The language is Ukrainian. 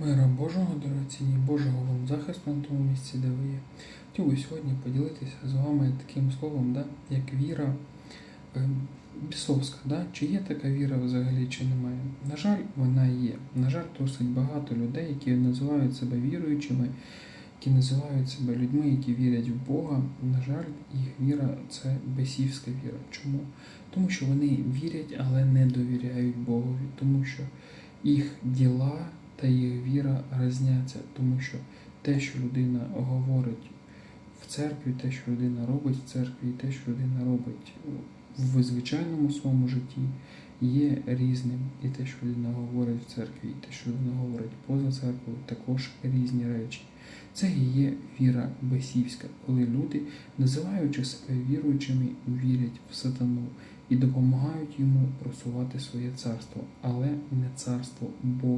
Мира Божого, дорогоцінні, Божого вам захисту на тому місці, де ви є. Хотів би сьогодні поділитися з вами таким словом, да, як віра е, бісовська. Да? Чи є така віра взагалі, чи немає? На жаль, вона є. На жаль, досить багато людей, які називають себе віруючими, які називають себе людьми, які вірять в Бога. На жаль, їх віра це бесівська віра. Чому? Тому що вони вірять, але не довіряють Богові, тому що їх діла та їх віра різняться, тому що те, що людина говорить в церкві, те, що людина робить в церкві, і те, що людина робить в звичайному своєму житті, є різним. І те, що людина говорить в церкві, і те, що людина говорить поза церквою, також різні речі. Це і є віра бесівська, коли люди, називаючи себе віруючими, вірять в сатану і допомагають йому просувати своє царство, але не царство Бога.